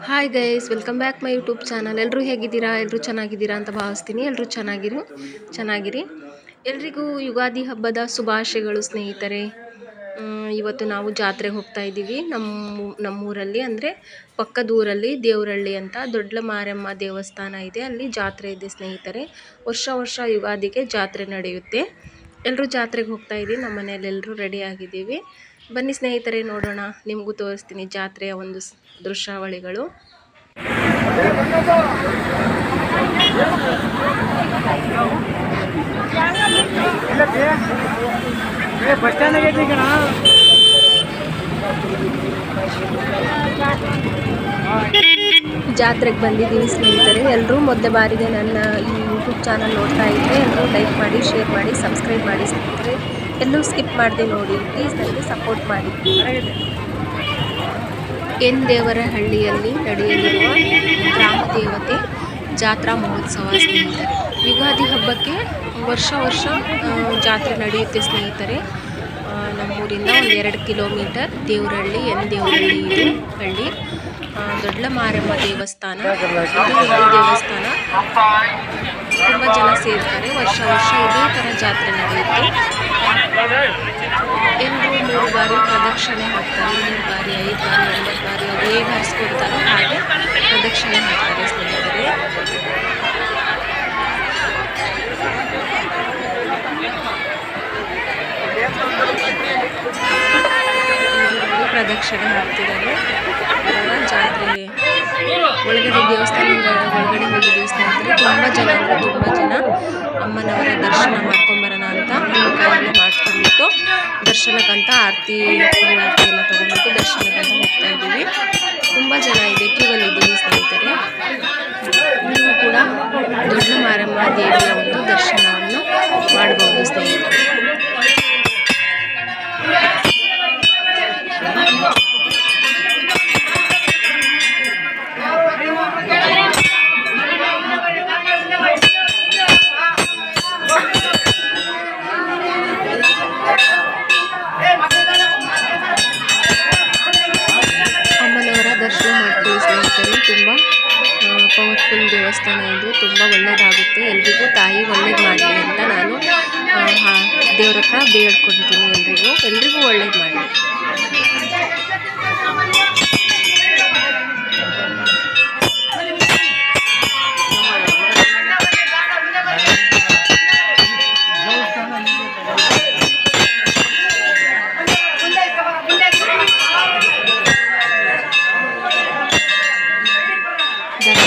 Hi guys welcome back my YouTube channel ಎಲ್ಲರೂ ಹೇಗಿದ್ದೀರಾ? ಎಲ್ಲರೂ ಚೆನ್ನಾಗಿದ್ದೀರಾ ಅಂತ ಭಾವಿಸ್ತೀನಿ. ಎಲ್ಲರೂ ಚೆನ್ನಾಗಿರು, ಚೆನ್ನಾಗಿರಿ. ಎಲ್ರಿಗೂ ಯುಗಾದಿ ಹಬ್ಬದ ಶುಭಾಶಯಗಳು ಸ್ನೇಹಿತರೆ. ಇವತ್ತು ನಾವು ಜಾತ್ರೆಗೆ ಹೋಗ್ತಾ ಇದ್ದೀವಿ. ನಮ್ಮ ನಮ್ಮೂರಲ್ಲಿ ಅಂದರೆ ಪಕ್ಕದ ಊರಲ್ಲಿ ದೇವರಹಳ್ಳಿ ಅಂತ ದೊಡ್ಡ ಮಾರಮ್ಮ ದೇವಸ್ಥಾನ ಇದೆ. ಅಲ್ಲಿ ಜಾತ್ರೆ ಇದೆ ಸ್ನೇಹಿತರೆ. ವರ್ಷ ವರ್ಷ ಯುಗಾದಿಗೆ ಜಾತ್ರೆ ನಡೆಯುತ್ತೆ. ಎಲ್ಲರೂ ಜಾತ್ರೆಗೆ ಹೋಗ್ತಾ ಇದ್ದೀವಿ. ನಮ್ಮ ಮನೆಯಲ್ಲೆಲ್ಲರೂ ರೆಡಿ ಆಗಿದ್ದೀವಿ. ಬನ್ನಿ ಸ್ನೇಹಿತರೆ, ನೋಡೋಣ. ನಿಮಗೂ ತೋರಿಸ್ತೀನಿ ಜಾತ್ರೆಯ ಒಂದು ದೃಶ್ಯಾವಳಿಗಳು. ಜಾತ್ರೆಗೆ ಬಂದಿದ್ದೀನಿ ಸ್ನೇಹಿತರೆ. ಎಲ್ಲರೂ ಮೊದಲ ಬಾರಿಗೆ ನನ್ನ ಈ ಯೂಟ್ಯೂಬ್ ಚಾನಲ್ ನೋಡ್ತಾ ಇದ್ದರೆ ಎಲ್ಲರೂ ಲೈಕ್ ಮಾಡಿ ಶೇರ್ ಮಾಡಿ ಸಬ್ಸ್ಕ್ರೈಬ್ ಮಾಡಿ ಸ್ನೇಹಿತರೆ. ಎಲ್ಲೂ ಸ್ಕಿಪ್ ಮಾಡದೆ ನೋಡಿ ಪ್ಲೀಸ್ ನನಗೆ ಸಪೋರ್ಟ್ ಮಾಡಿ. ಎನ್ ದೇವರ ಹಳ್ಳಿಯಲ್ಲಿ ನಡೆಯಲಿರುವ ಗ್ರಾಮ ದೇವತೆ ಜಾತ್ರಾ ಮಹೋತ್ಸವ ಸ್ನೇಹಿತರೆ. ಯುಗಾದಿ ಹಬ್ಬಕ್ಕೆ ವರ್ಷ ವರ್ಷ ಜಾತ್ರೆ ನಡೆಯುತ್ತೆ ಸ್ನೇಹಿತರೆ. ನಮ್ಮೂರಿಂದ ಒಂದು ಎರಡು ಕಿಲೋಮೀಟರ್ ದೇವರಹಳ್ಳಿ, ಎನ್ ದೇವರಹಳ್ಳಿ ಇದೆ ಹಳ್ಳಿ. ದೊಡ್ಡ ಮಾರಮ್ಮ ದೇವಸ್ಥಾನ ದೇವಸ್ಥಾನ. ತುಂಬ ಜನ ಸೇರ್ತಾರೆ. ವರ್ಷ ವರ್ಷ ಇದೇ ಥರ ಜಾತ್ರೆ ನಡೆಯುತ್ತೆ. ಬಾರಿ ಪ್ರದಕ್ಷಿಣೆ ಹಾಕ್ತಾರೆ. ಮೂರು ಬಾರಿ, ಐದು ಬಾರಿ, ಒಂಬತ್ತು ಬಾರಿ ಅದು ಹೇಗೆ ಹರಿಸ್ಕೊಡ್ತಾರೋ ಹಾಗೆ ಪ್ರದಕ್ಷಿಣೆ ಹಾಕ್ತಾರೆ ಸ್ನೇಹಿತರೆ ಪ್ರದಕ್ಷಿಣೆ ಹಾಕ್ತಿದ್ದಾರೆ. ಜಾತ್ರೆ ಒಳಗಡೆ ದೇವಸ್ಥಾನ ಒಳಗಡೆ ಹೋಗಿ ದೇವಸ್ಥಾನ ಅಂದರೆ ತುಂಬ ಜನ ಅಂದರೆ ತುಂಬ ಜನ ಅಮ್ಮನವರ ದರ್ಶನ ಮಾಡ್ಕೊಂಬರೋಣ ಅಂತ ಮಾಡಿಸ್ಕೊಂಡ್ಬಿಟ್ಟು ದರ್ಶನಕ್ಕಂತ ಆರತಿ ಆರತಿ ಎಲ್ಲ ತೊಗೊಂಡ್ಬಿಟ್ಟು ದರ್ಶನಕ್ಕಂತ ಹೋಗ್ತಾ ಇದ್ದೀವಿ. ತುಂಬ ಜನ ಇದೆ, ಕ್ಯೂವಲ್ಲಿ ಇದ್ದೀವಿ ಸ್ನೇಹಿತರೆ. ನೀವು ಕೂಡ ದೊಡ್ಡ ಮಾರಮ್ಮ ದೇವಿಯ ಒಂದು ದರ್ಶನವನ್ನು ದೇವಸ್ಥಾನ ಇದು ತುಂಬ ಒಳ್ಳೆಯದಾಗುತ್ತೆ ಎಲ್ರಿಗೂ ತಾಯಿ ಒಳ್ಳೇದು ಮಾಡಲಿ ಅಂತ ನಾನು ದೇವ್ರ ಹತ್ರ ಬೇಡ್ಕೊತೀನಿ ಎಲ್ರಿಗೂ. ಎಲ್ರಿಗೂ ಒಳ್ಳೇದು ಮಾಡಲಿ.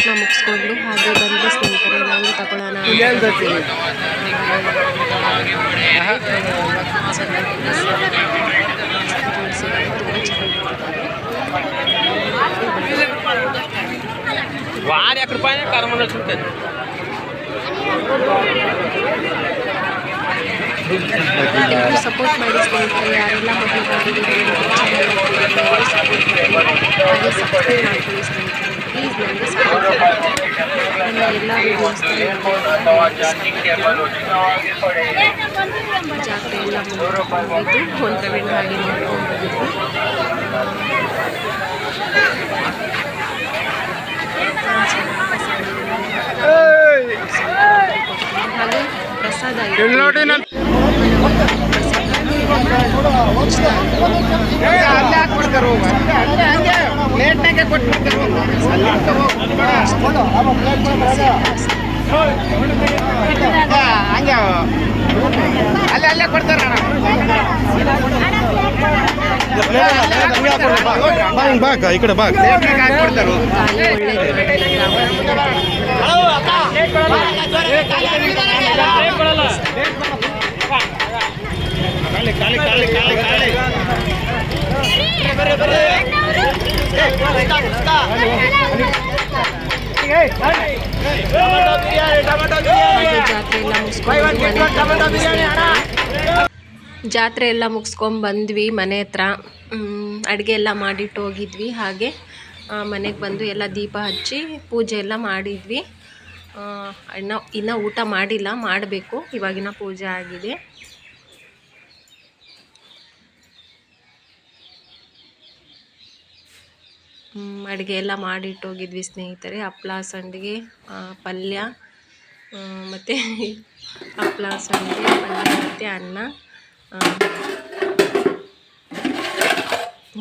ದರ್ಶನ ಮುಗಿಸ್ಕೊಂಡು ಹಾಗೆ ಬಂದು ಸ್ನೇಹಿತರೆ ನಾವು ತಗೊಳ್ಳೋಣ ಅಂತ వారి ఎక్కడ పైన కర్మ ఉంటుంది ಎಲ್ಲರೂ ಸಪೋರ್ಟ್ ಮಾಡಿ ಸ್ನೇಹಿತರೆ ಯಾರೆಲ್ಲ ಮೊದಲು ಹಾಗೆ ಸಬ್ಸ್ಕ್ರೈಬ್ ಮಾಡ್ಕೊಳ್ಳಿ ಸ್ನೇಹಿತರೆ ಪ್ಲೀಸ್ ನನಗೆ ಜಾತ್ರೆ ಎಲ್ಲ ಮುಗಿದು ಹೊಂಟವೆಂಡು ಹಾಗೆ ನೋಡ್ಕೊಂಡು ಬಂದಿದ್ವಿ ಹಾಗೆ ಪ್ರಸಾದ ಇತ್ತು. ಅಲ್ಲೇ ಅಲ್ಲೇ ಕೊಡ್ತಾರ ಬಾಕ ಈ ಕಡೆ ಕಾಲಿ ಕೊಡ್ತಾರು ಜಾತ್ರೆ ಎಲ್ಲ ಮುಗಿಸ್ಕೊಂಡು ಬಂದ್ವಿ ಮನೆ ಹತ್ರ. ಅಡುಗೆ ಎಲ್ಲ ಮಾಡಿಟ್ಟು ಹೋಗಿದ್ವಿ. ಹಾಗೆ ಮನೆಗೆ ಬಂದು ಎಲ್ಲ ದೀಪ ಹಚ್ಚಿ ಪೂಜೆ ಎಲ್ಲ ಮಾಡಿದ್ವಿ. ಇನ್ನು, ಇನ್ನೂ ಊಟ ಮಾಡಿಲ್ಲ, ಮಾಡಬೇಕು. ಇವಾಗಿನ ಪೂಜೆ ಆಗಿದೆ. ಅಡುಗೆ ಎಲ್ಲ ಮಾಡಿಟ್ಟು ಹೋಗಿದ್ವಿ ಸ್ನೇಹಿತರೆ. ಹಪ್ಳ ಸಂಡಿಗೆ ಪಲ್ಯ ಮತ್ತು ಹಪ್ಳ ಸಂಡಿಗೆ, ಪಲ್ಯ ಮತ್ತು ಅನ್ನ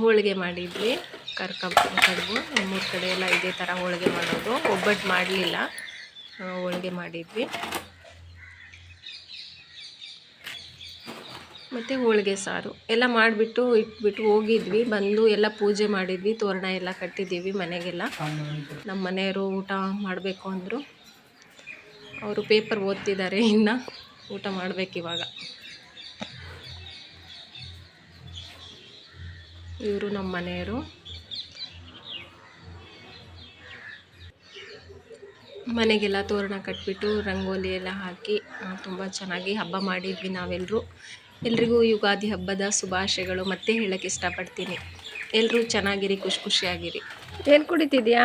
ಹೋಳಿಗೆ ಮಾಡಿದ್ವಿ. ಕರ್ಕ ಕಡುಬು ನಮ್ಮೂರ ಕಡೆ ಎಲ್ಲ ಇದೇ ಥರ ಹೋಳಿಗೆ ಮಾಡೋದು. ಒಬ್ಬಟ್ಟು ಮಾಡಲಿಲ್ಲ. ಹೋಳಿಗೆ ಮಾಡಿದ್ವಿ. ಮತ್ತು ಹೋಳಿಗೆ ಸಾರು. ಎಲ್ಲ ಮಾಡಿಬಿಟ್ಟು ಇಟ್ಬಿಟ್ಟು ಹೋಗಿದ್ವಿ. ಬಂದು ಎಲ್ಲ ಪೂಜೆ ಮಾಡಿದ್ವಿ. ತೋರಣ ಎಲ್ಲ ಕಟ್ಟಿದ್ದೀವಿ ಮನೆಗೆಲ್ಲ. ನಮ್ಮ ಮನೆಯವರು ಊಟ ಮಾಡಬೇಕು ಅಂದರು. ಅವರು ಪೇಪರ್ ಓದ್ತಿದ್ದಾರೆ ಇನ್ನು. ಊಟ ಮಾಡಬೇಕಿವಾಗ ಇವರು ನಮ್ಮ ಮನೆಯವರು. ಮನೆಗೆಲ್ಲ ತೋರಣ ಕಟ್ಬಿಟ್ಟು ರಂಗೋಲಿ ಎಲ್ಲ ಹಾಕಿ ತುಂಬ ಚೆನ್ನಾಗಿ ಹಬ್ಬ ಮಾಡಿದ್ವಿ ನಾವೆಲ್ಲರೂ ಎಲ್ರಿಗೂ ಯುಗಾದಿ ಹಬ್ಬದ ಶುಭಾಶಯಗಳು ಮತ್ತೆ ಹೇಳಕ್ಕೆ ಇಷ್ಟಪಡ್ತೀನಿ. ಎಲ್ಲರೂ ಚೆನ್ನಾಗಿರಿ ಖುಷಿ ಖುಷಿಯಾಗಿರಿ. ಏನು ಕುಡಿತಿದ್ಯಾ?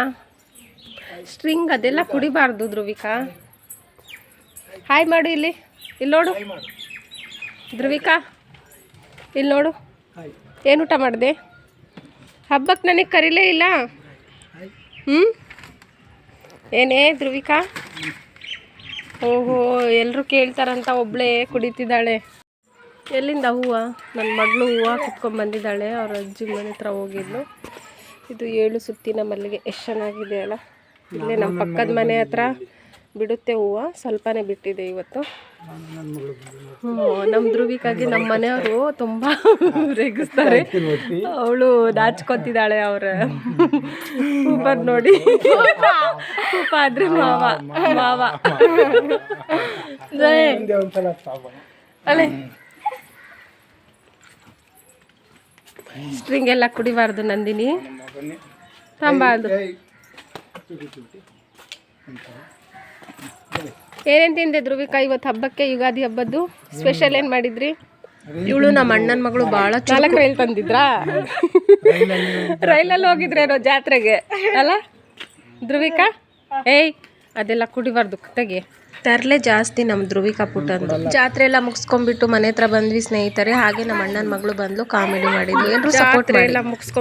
ಸ್ಟ್ರಿಂಗ್ ಅದೆಲ್ಲ ಕುಡಿಬಾರ್ದು ಧ್ರುವಿಕಾ. ಹಾಯ್ ಮಾಡು ಇಲ್ಲಿ. ಇಲ್ಲಿ ನೋಡು. ಧ್ರುವಿಕಾ ಇಲ್ಲಿ ನೋಡು. ಏನು ಊಟ ಮಾಡಿದೆ? ಹಬ್ಬಕ್ಕೆ ನನಗೆ ಕರೀಲೇ ಇಲ್ಲ. ಹ್ಞೂ ಏನೇ ಧ್ರುವಿಕಾ? ಓಹೋ ಎಲ್ಲರೂ ಕೇಳ್ತಾರಂತ ಒಬ್ಬಳೇ ಕುಡಿತಿದ್ದಾಳೆ. ಎಲ್ಲಿಂದ ಹೂವು? ನನ್ನ ಮಗಳು ಹೂವು ಕಿತ್ಕೊಂಡು ಬಂದಿದ್ದಾಳೆ. ಅವ್ರ ಅಜ್ಜಿ ಮನೆ ಹತ್ರ ಹೋಗಿದ್ಲು. ಇದು ಏಳು ಸುತ್ತಿನ ಮಲ್ಲಿಗೆ. ಎಷ್ಟು ಚೆನ್ನಾಗಿದೆ ಅಲ್ಲ. ಇಲ್ಲೇ ನಮ್ಮ ಪಕ್ಕದ ಮನೆ ಹತ್ರ ಬಿಡುತ್ತೆ ಹೂವು. ಸ್ವಲ್ಪನೇ ಬಿಟ್ಟಿದೆ ಇವತ್ತು. ಹ್ಞೂ ನಮ್ಮ ಧ್ರುವಿಕಾಗಿ ನಮ್ಮ ಮನೆಯವರು ತುಂಬ ರೇಗಿಸ್ತಾರೆ. ಅವಳು ನಾಚ್ಕೊತಿದ್ದಾಳೆ ಅವ್ರ. ಸೂಪರ್ ನೋಡಿ. ಹೂಪ ಆದ್ರೆ ಮಾವ. ಮಾವ. ಜೈ. ಸ್ಟ್ರಿಂಗ್ ಎಲ್ಲ ಕುಡಿಬಾರ್ದು ನಂದಿನಿ. ತಂಬಾರ್ದು ಏನೇನು ತಿಂದೆ ಧ್ರುವಿಕ ಇವತ್ತು ಹಬ್ಬಕ್ಕೆ? ಯುಗಾದಿ ಹಬ್ಬದ್ದು ಸ್ಪೆಷಲ್ ಏನು ಮಾಡಿದ್ರಿ? ಇವಳು ನಮ್ಮ ಅಣ್ಣನ ಮಗಳು ಭಾಳ ಚಾಲಕ ರೈಲ್ ತಂದಿದ್ರಾ? ರೈಲಲ್ಲಿ ಹೋಗಿದ್ರೇನೋ ಜಾತ್ರೆಗೆ ಅಲ್ಲ? ಧ್ರುವಿಕಾ? ಏಯ್ ಅದೆಲ್ಲ ಕುಡಿಬಾರ್ದು ತೆಗೆ. ತರಲೆ ಜಾಸ್ತಿ ನಮ್ಮ ಧ್ರುವಿಕಾ ಪುಟ್ಟಂದು ಜಾತ್ರೆ ಎಲ್ಲ ಮುಗಿಸ್ಕೊಂಡ್ಬಿಟ್ಟು ಮನೆ ಹತ್ರ ಬಂದ್ವಿ ಸ್ನೇಹಿತರೆ ಹಾಗೆ ನಮ್ಮ ಅಣ್ಣನ ಮಗಳು ಬಂದ್ಲು ಕಾಮಿಡಿ ಮಾಡಿದ್ಲು. ಏನ್ರು ಸಪೋರ್ಟ್ ಎಲ್ಲ ಮುಗಿಸ್ಕೊ